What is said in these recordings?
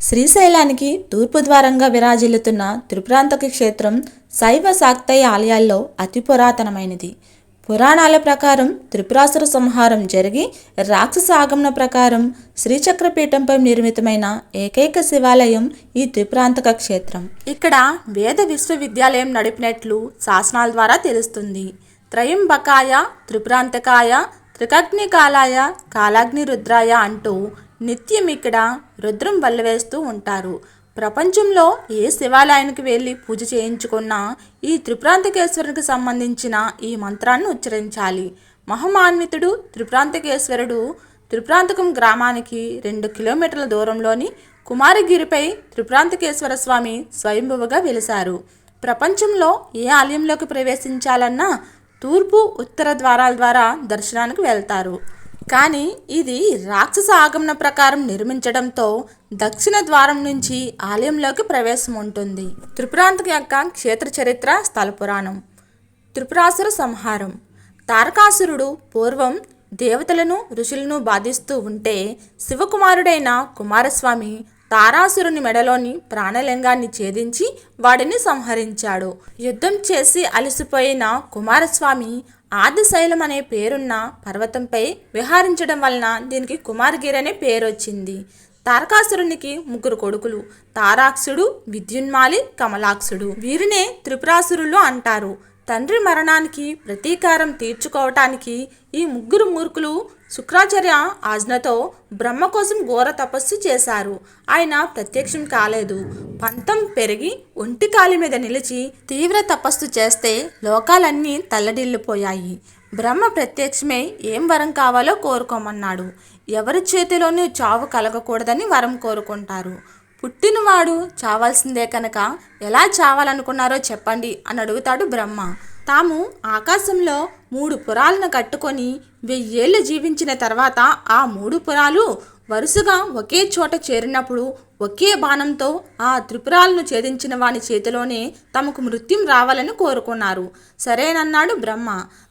శ్రీశైలానికి తూర్పు ద్వారంగా విరాజిల్లుతున్న త్రిపురాంతక క్షేత్రం శైవ శాక్తయ ఆలయాల్లో అతి పురాతనమైనది. పురాణాల ప్రకారం త్రిపురాసుర సంహారం జరిగి రాక్షస ఆగమన ప్రకారం శ్రీచక్రపీఠంపై నిర్మితమైన ఏకైక శివాలయం ఈ త్రిపురాంతక క్షేత్రం. ఇక్కడ వేద విశ్వవిద్యాలయం నడిపినట్లు శాసనాల ద్వారా తెలుస్తుంది. త్రయంబకాయ త్రిపురాంతకాయ త్రికగ్నికాలాయ కాలాగ్ని రుద్రాయ అంటూ నిత్యం ఇక్కడ రుద్రం వల్లవేస్తూ ఉంటారు. ప్రపంచంలో ఏ శివాలయానికి వెళ్ళి పూజ చేయించుకున్నా ఈ త్రిప్రాంతకేశ్వరునికి సంబంధించిన ఈ మంత్రాన్ని ఉచ్చరించాలి. మహమాన్వితుడు త్రిప్రాంతకేశ్వరుడు త్రిప్రాంతకం గ్రామానికి రెండు కిలోమీటర్ల దూరంలోని కుమారగిరిపై త్రిప్రాంతకేశ్వర స్వామి స్వయంభువుగా వెలిశారు. ప్రపంచంలో ఏ ఆలయంలోకి ప్రవేశించాలన్నా తూర్పు ఉత్తర ద్వారాల ద్వారా దర్శనానికి వెళ్తారు. కానీ ఇది రాక్షస ఆగమన ప్రకారం నిర్మించడంతో దక్షిణ ద్వారం నుంచి ఆలయంలోకి ప్రవేశం ఉంటుంది. త్రిపురాంతక యొక్క క్షేత్ర చరిత్ర స్థల పురాణం. త్రిపురాసుర సంహారం. తారకాసురుడు పూర్వం దేవతలను ఋషులను బాధిస్తూ ఉంటే శివకుమారుడైన కుమారస్వామి తారాసురుని మెడలోని ప్రాణలింగాన్ని ఛేదించి వాడిని సంహరించాడు. యుద్ధం చేసి అలసిపోయిన కుమారస్వామి ఆదిశైలం అనే పేరున్న పర్వతంపై విహారించడం వలన దీనికి కుమారగిరి అనే పేరు వచ్చింది తారకాసురునికి ముగ్గురు కొడుకులు తారాక్షుడు విద్యున్మాలి కమలాక్షుడు. వీరినే త్రిపురాసురులు అంటారు. తండ్రి మరణానికి ప్రతీకారం తీర్చుకోవటానికి ఈ ముగ్గురు మూర్ఖులు శుక్రాచార్య ఆజ్ఞతో బ్రహ్మ కోసం ఘోర తపస్సు చేశారు. ఆయన ప్రత్యక్షం కాలేదు. పంతం పెరిగి ఒంటి కాలి మీద నిలిచి తీవ్ర తపస్సు చేస్తే లోకాలన్నీ తల్లడిల్లిపోయాయి. బ్రహ్మ ప్రత్యక్షమే ఏం వరం కావాలో కోరుకోమన్నాడు. ఎవరి చేతిలోనూ చావు కలగకూడదని వరం కోరుకుంటారు. పుట్టినవాడు చావాల్సిందే కనుక ఎలా చావాలనుకున్నారో చెప్పండి అని అడుగుతాడు బ్రహ్మ. తాము ఆకాశంలో మూడు పురాలను కట్టుకొని వెయ్యేళ్ళు జీవించిన తర్వాత ఆ మూడు పురాలు వరుసగా ఒకే చోట చేరినప్పుడు ఒకే బాణంతో ఆ త్రిపురాలను ఛేదించిన వాని చేతిలోనే తమకు మృత్యుం రావాలని కోరుకున్నారు. సరేనన్నాడు బ్రహ్మ.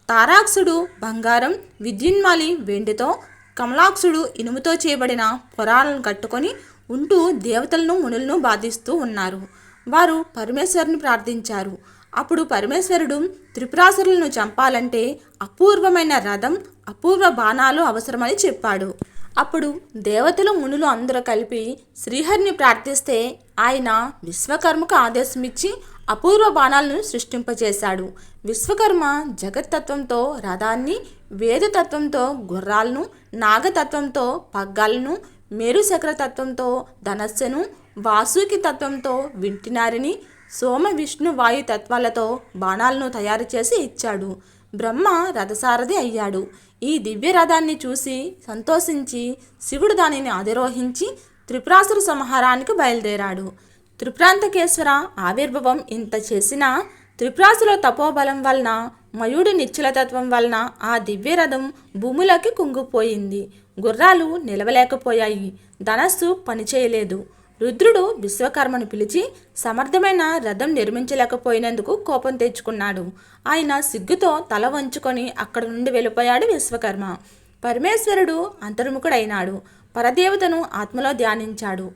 తారాక్షుడు బంగారం విద్యున్మాలి వెండితో కమలాక్షుడు ఇనుముతో చేయబడిన పురాలను కట్టుకొని ఉంటూ దేవతలను మునులను బాధిస్తూ ఉన్నారు. వారు పరమేశ్వరుని ప్రార్థించారు. అప్పుడు పరమేశ్వరుడు త్రిపురాసురులను చంపాలంటే అపూర్వమైన రథం అపూర్వ బాణాలు అవసరమని చెప్పాడు. అప్పుడు దేవతలు మునులు అందరూ కలిపి శ్రీహరిని ప్రార్థిస్తే ఆయన విశ్వకర్మకు ఆదేశమిచ్చి అపూర్వ బాణాలను సృష్టింపజేశాడు. విశ్వకర్మ జగత్తత్వంతో రథాన్ని వేదతత్వంతో గుర్రాలను నాగతత్వంతో పగ్గాలను మేరుశకరతత్వంతో ధనస్సును వాసుకి తత్వంతో వింటినారిని సోమ విష్ణు వాయు తత్వాలతో బాణాలను తయారు చేసి ఇచ్చాడు. బ్రహ్మ రథసారథి అయ్యాడు. ఈ దివ్య రథాన్ని చూసి సంతోషించి శివుడు దానిని అధిరోహించి త్రిపురాసుర సంహారానికి బయలుదేరాడు. త్రిప్రాంతకేశ్వర ఆవిర్భవం ఇంత చేసినా త్రిపురాసుల తపోబలం వలన మయుడి నిశ్చలతత్వం వలన ఆ దివ్యరథం భూములకి కుంగిపోయింది. గుర్రాలు నిలవలేకపోయాయి. ధనస్సు పనిచేయలేదు. రుద్రుడు విశ్వకర్మను పిలిచి సమర్థమైన రథం నిర్మించలేకపోయినందుకు కోపం తెచ్చుకున్నాడు. ఆయన సిగ్గుతో తల వంచుకొని అక్కడి నుండి వెళ్ళిపోయాడు విశ్వకర్మ. పరమేశ్వరుడు అంతర్ముఖుడైనాడు. పరదేవతను ఆత్మలో ధ్యానించాడు.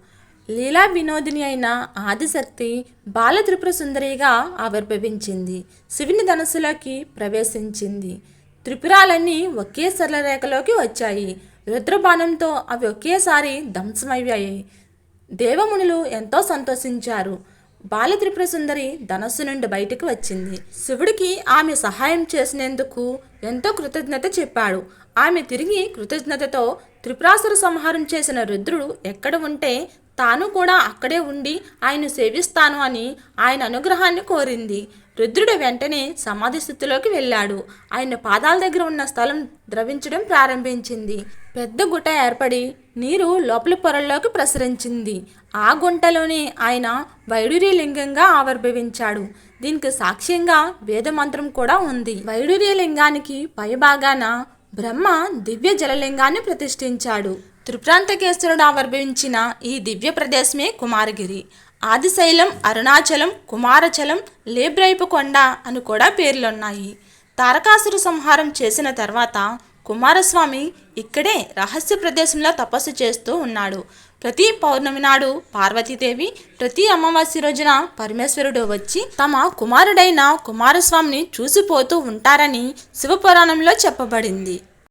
లీలా వినోదిని అయిన ఆదిశక్తి బాలత్రిపుర సుందరిగా ఆవిర్భవించింది. శివుని ధనస్సులోకి ప్రవేశించింది. త్రిపురాలన్నీ ఒకే సరళ రేఖలోకి వచ్చాయి. రుద్రబాణంతో అవి ఒకేసారి ధ్వంసమయ్యాయి. దేవమునులు ఎంతో సంతోషించారు. బాలత్రిపుర సుందరి ధనస్సు నుండి బయటకు వచ్చింది. శివుడికి ఆమె సహాయం చేసినందుకు ఎంతో కృతజ్ఞత చెప్పాడు. ఆమె తిరిగి కృతజ్ఞతతో త్రిపురాసుర సంహారం చేసిన రుద్రుడు ఎక్కడ ఉంటే తాను కూడా అక్కడే ఉండి ఆయన సేవిస్తాను అని ఆయన అనుగ్రహాన్ని కోరింది. రుద్రుడు వెంటనే సమాధి స్థితిలోకి వెళ్ళాడు. ఆయన పాదాల దగ్గర ఉన్న స్థలం ద్రవించడం ప్రారంభించింది. పెద్ద గుట్ట ఏర్పడి నీరు లోపల పొరల్లోకి ప్రసరించింది. ఆ గుంటలోనే ఆయన వైడూర్య లింగంగా ఆవిర్భవించాడు. దీనికి సాక్ష్యంగా వేదమంత్రం కూడా ఉంది. వైడూర్య లింగానికి పైభాగాన బ్రహ్మ దివ్య జలలింగాన్ని ప్రతిష్ఠించాడు. త్రిప్రాంతకేశ్వరుడు ఆవిర్భవించిన ఈ దివ్య ప్రదేశమే కుమారగిరి. ఆదిశైలం అరుణాచలం కుమారచలం లేబ్రైపు కొండ అని కూడా పేర్లున్నాయి. తారకాసుర సంహారం చేసిన తర్వాత కుమారస్వామి ఇక్కడే రహస్య ప్రదేశంలో తపస్సు చేస్తూ ఉన్నాడు. ప్రతి పౌర్ణమి నాడు పార్వతీదేవి ప్రతి అమావాస్య రోజున పరమేశ్వరుడు వచ్చి తమ కుమారుడైన కుమారస్వామిని చూసిపోతూ ఉంటారని శివపురాణంలో చెప్పబడింది.